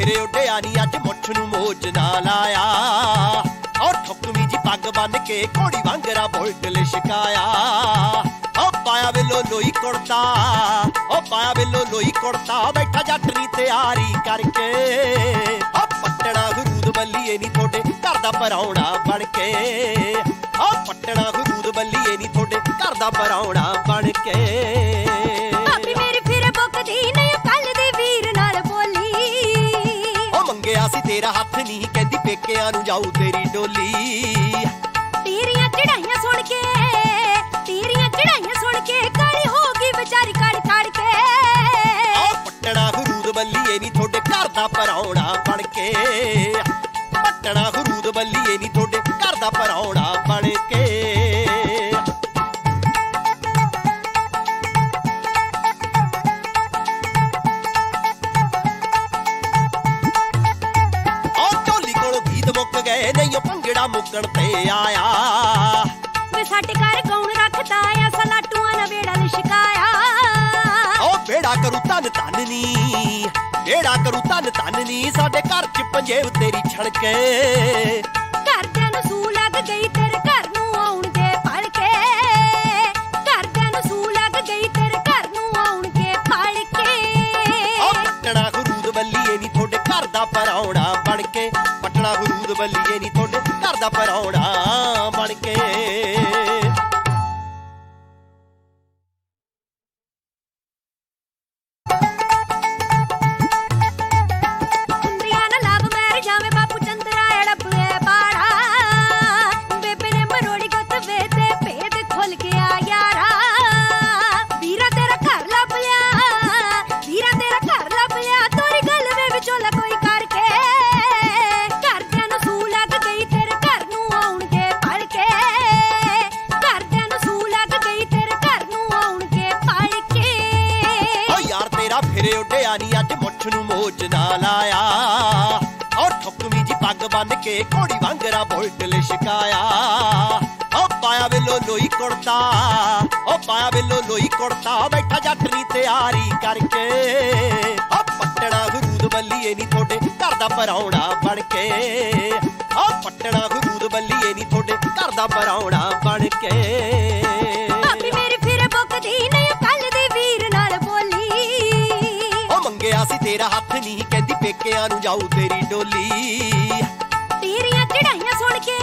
ਤੇਰਾ ਉੱਡਿਆ ਨੀ ਅੱਜ ਮੁੱਛ ਨੂੰ ਮੋਜ ਨਾ ਲਾਇਆ ਔਰ ਠੁਕਮੀ ਜੀ ਪੱਗ ਬੰਨ ਕੇ ਘੋੜੀ ਵਾਂਗਰਾ ਬੁਲਟ ਲਿਸ਼ਕਾਇਆ ਓ ਪਾਇਆ ਵੇਲੋ ਲੋਈ ਕੁੜਤਾ, ਓ ਪਾਇਆ ਵੇਲੋ ਲੋਈ ਕੁੜਤਾ, ਬੈਠਾ ਜੱਟ ਨੀ ਤਿਆਰੀ ਕਰਕੇ। ਓ ਪੱਟਣਾ ਹਰੂਦ ਬੱਲੀਏ ਨੀ ਤੁਹਾਡੇ ਘਰ ਦਾ ਪਰਾਉਣਾ ਬਣ ਕੇ। ਓ ਪੱਟਣਾ ਹਰੂਦ ਬੱਲੀਏ ਨੀ ਤੁਹਾਡੇ ਘਰ ਦਾ ਪਰਾਉਣਾ ਬਣ ਕੇ। ਤੇਰਾ ਹੱਥ ਨਹੀਂ ਕਹਿੰਦੀ ਪੇਕਿਆਂ ਨੂੰ ਜਾਊ ਤੇਰੀ ਡੋਲੀ। ਤੇਰੀਆਂ ਚੜਾਈਆਂ ਸੁਣ ਕੇ ਤੇਰੀਆਂ ਚੜਾਈਆਂ ਸੁਣ ਕੇ ਕਾਲੀ ਹੋ ਗਈ ਵਿਚਾਰੀ ਕੜ ਕੜ ਕੇ। ਆ ਪੱਟਣਾ ਹਰੂਦ ਬੱਲੀਏ ਨਹੀਂ ਤੁਹਾਡੇ ਘਰ ਦਾ ਪਰਾਉਣਾ ਬਣ ਕੇ। ਪੱਟਣਾ ਹਰੂਦ ਬੱਲੀਏ ਨਹੀਂ ਤੁਹਾਡੇ ਘਰ ਦਾ ਪਰਾਉਣਾ ਉਹ ਭੰਗੜਾ ਮੁੱਕਣ ਤੇ ਆਇਆ। ਵੇ ਸਾਡੇ ਘਰ ਕੌਣ ਰੱਖਦਾ ਆ? ਸਲਾਟੂਆਂ ਨਾ ਵੇੜਾ ਲਿਸ਼ਕਾਇਆ ਓ ਬੇੜਾ ਕਰੂ ਤਨ ਤਨ ਨੀ ਬੇੜਾ ਕਰੂ ਤਨ ਤਨ ਨੀ ਸਾਡੇ ਘਰ ਚ ਪੰਜੇਬ ਤੇਰੀ ਛੜਕੇ ਘਰਦਿਆਂ ਨੂੰ ਸੂ ਲੱਗ ਗਈ ਤੇਰੇ ਘਰ ਨੂੰ ਫੜ ਕੇ ਘਰਦਿਆਂ ਨੂੰ ਸੂ ਲੱਗ ਗਈ ਤੇਰੇ ਘਰ ਨੂੰ ਆਉਣਗੇ ਫੜ ਕੇ ਬੱਲੀਏ ਨੀ ਤੁਹਾਡੇ ਘਰ ਦਾ ਪਰਾਉਣਾ ਬਣ ਕੇ ਹਰੂਦ ਬੱਲੀਏ ਨੀ ਤੁਹਾਡੇ ਘਰ ਦਾ ਪਰਾਉਣਾ ਬਣ ਕੇ। ਫਿਰੇ ਉੱਡਿਆ ਨੀ, ਅੱਜ ਮੁੱਛ ਨੂੰ ਮੋਜ ਨਾ ਲਾਇਆ। ਓ ਠੁਕਮੀ ਜੀ ਪੱਗ ਬੰਨ ਕੇ ਘੋੜੀ ਵਾਂਗਰਾ ਬੁਲਟ ਲਿਸ਼ਕਾਇਆ ਓ ਪਾਇਆ ਵੇਲੋ ਲੋਈ ਕੁੜਤਾ ਓ ਪਾਇਆ ਵੇਲੋ ਲੋਈ ਕੁੜਤਾ ਬੈਠਾ ਜੱਟ ਦੀ ਤਿਆਰੀ ਕਰਕੇ। ਓ ਪੱਟਣਾ ਹਰੂਦ ਬੱਲੀਏ ਨੀ ਤੁਹਾਡੇ ਘਰ ਦਾ ਪਰਾਉਣਾ ਬਣ ਕੇ। ਓ ਪੱਟਣਾ ਹਰੂਦ ਬੱਲੀਏ ਨੀ ਤੁਹਾਡੇ ਘਰ ਦਾ ਪਰਾਉਣਾ ਬਣ ਕੇ। ਚੱਲਿਆ ਸੀ, ਤੇਰਾ ਹੱਥ ਨਹੀਂ ਕਹਿੰਦੀ ਪੇਕਿਆਂ ਨੂੰ ਜਾਊ ਤੇਰੀ ਡੋਲੀ। ਤੇਰੀਆਂ ਚੜਾਈਆਂ ਸੁਣ ਕੇ